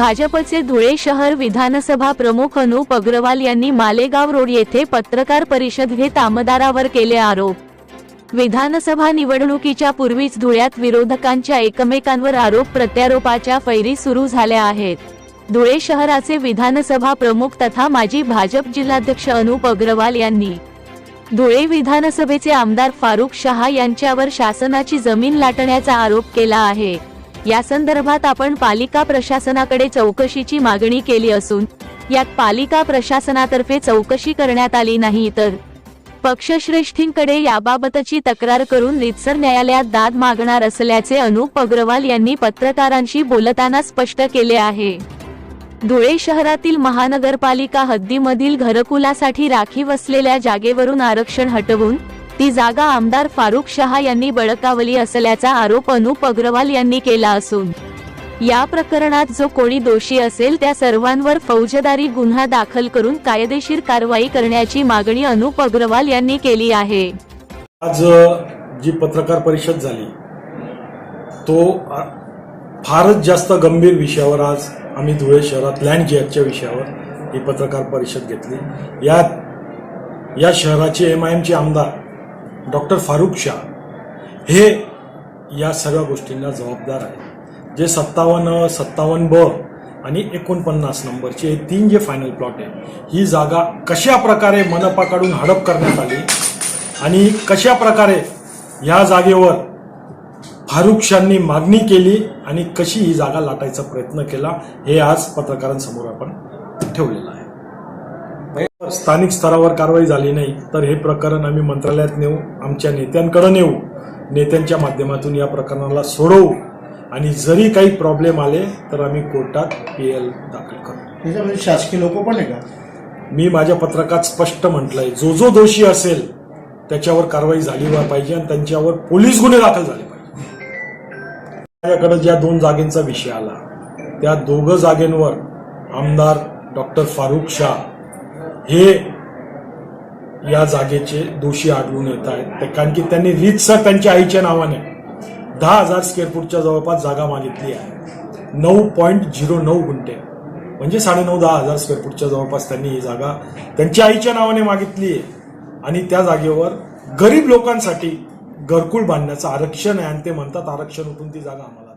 भाजपचे धुळे शहर विधानसभा प्रमुख अनुप अग्रवाल यांनी मालेगाव रोड येथे पत्रकार परिषद घेत आमदारावर केले आरोप. विधानसभा निवडणुकीच्या पूर्वीच धुळ्यात विरोधकांच्या एकमेकांवर आरोप प्रत्यारोपाच्या फैरी सुरू झाल्या आहेत. धुळे शहराचे विधानसभा प्रमुख तथा माजी भाजप जिल्हाध्यक्ष अनुप अग्रवाल यांनी धुळे विधानसभेचे आमदार फारुख शहा यांच्यावर शासनाची जमीन लाटण्याचा आरोप केला आहे. या संदर्भात आपण पालिका प्रशासनाकडे चौकशीची मागणी केली असून यात पालिका प्रशासनातर्फे चौकशी करण्यात आली नाही तर पक्षश्रेष्ठींकडे याबाबतची तक्रार करून रितसर न्यायालयात दाद मागणार असल्याचे अनुप अग्रवाल यांनी पत्रकारांशी बोलताना स्पष्ट केले आहे. धुळे शहरातील महानगरपालिका हद्दीमधील घरकुलासाठी राखीव असलेल्या जागेवरून आरक्षण हटवून ती जागा आमदार फारुख शहा यांनी बळकावली असल्याचा आरोप अनुप अग्रवाल यांनी केला असून या प्रकरणात जो कोणी दोषी असेल त्या सर्वांवर फौजदारी गुन्हा दाखल करून कायदेशीर कारवाई करण्याची मागणी अनुप अग्रवाल यांनी केली आहे. आज जी पत्रकार परिषद झाली तो फारच जास्त गंभीर विषयावर आज आम्ही धुळे शहरात लँड जिहादच्या विषयावर ही पत्रकार परिषद घेतली. यात या शहराचे एम आय एमचे आमदार डॉक्टर फारुख शाह हे या सगळ्या गोष्टींना जबाबदार आहे जे सत्तावन्न सत्तावन्न ब आणि एकोणपन्नास नंबरचे हे तीन जे फायनल प्लॉट आहे ही जागा कशा प्रकारे मनपाकडून हडप करण्यात आली आणि कशा प्रकारे या जागेवर फारुख शाहनी मागणी केली आणि कशी ही जागा लाटायचा प्रयत्न केला हे आज पत्रकारांसमोर आपण ठेवलेलं आहे. स्थानिक स्तरावर कारवाई झाली नाही तर हे प्रकरण आम्ही मंत्रालयात नेऊ आमच्या नेत्यांकडे नेऊ नेत्यांच्या माध्यमातून या प्रकरणाला सोडवू. आणि जरी काही प्रॉब्लेम आले तर आम्ही कोर्टात पी एल दाखल करू. त्याच्यामध्ये शासकीय लोक पण आहे का? मी माझ्या पत्रकात स्पष्ट म्हटलंय जो जो दोषी असेल त्याच्यावर कारवाई झाली पाहिजे आणि त्यांच्यावर पोलीस गुन्हे दाखल झाले पाहिजे. माझ्याकडे ज्या दोन जागेंचा विषय आला त्या दोघं जागेंवर आमदार डॉक्टर फारुख शाह हे या जागेचे दोषी आढळून येत आहेत. कारण की त्यांनी रीतसर त्यांच्या आईच्या नावाने दहा हजार स्क्वेअर फूटच्या जवळपास जागा मागितली आहे. नऊ पॉईंट झिरो नऊ गुंठे. म्हणजे साडेनऊ दहा हजार स्क्वेअर फूटच्या जवळपास त्यांनी ही जागा त्यांच्या आईच्या नावाने मागितली आहे. आणि त्या जागेवर गरीब लोकांसाठी घरकुल बांधण्याचं आरक्षण आहे आणि ते म्हणतात आरक्षण उठून ती जागा आम्हाला